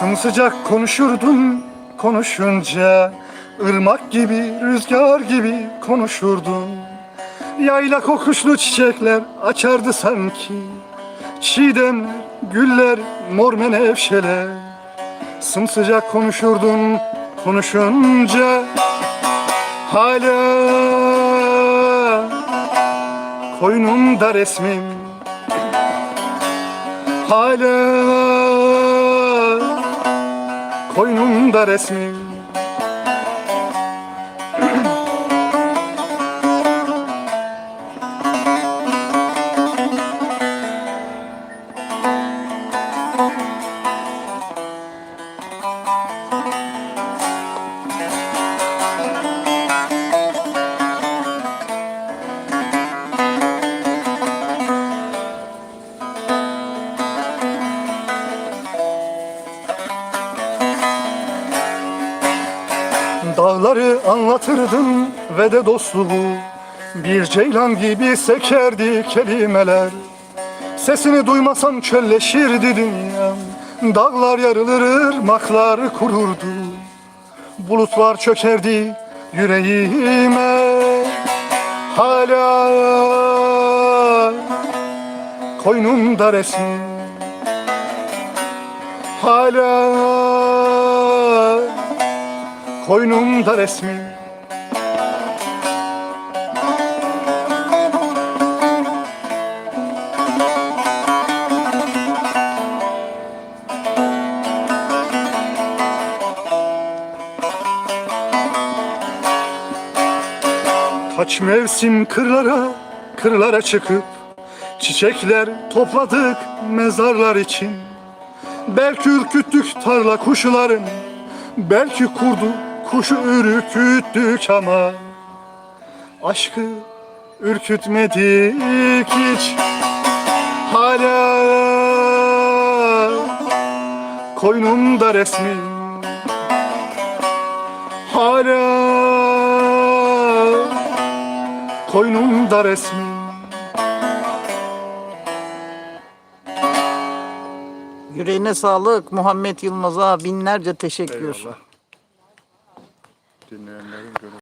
Sımsıcak konuşurdun konuşunca ırmak gibi, rüzgar gibi konuşurdun. Yayla kokuşlu çiçekler açardı sanki Çiğdemler, güller, mor menevşeler. Sımsıcak konuşurdun konuşunca Hala koynumda resmim Hala koynumda resmin Dağları anlatırdın ve de dostluğu. Bir ceylan gibi sekerdi kelimeler. Sesini duymasam çölleşirdi dünyam. Dağlar yarılır, ırmaklar kururdu. Bulutlar çökerdi yüreğime. Hala koynumda resmin Hala koynumda resmin Kaç mevsim kırlara, kırlara çıkıp Çiçekler topladık mezarlar için. Belki ürküttük tarla kuşların Belki kurdu kuşu ürküttük ama Aşkı ürkütmedik hiç. Hala koynumda resmin Hala koynumda resmin Yüreğine sağlık Muhammed Yılmaz'a binlerce teşekkür. Dinleyenlerin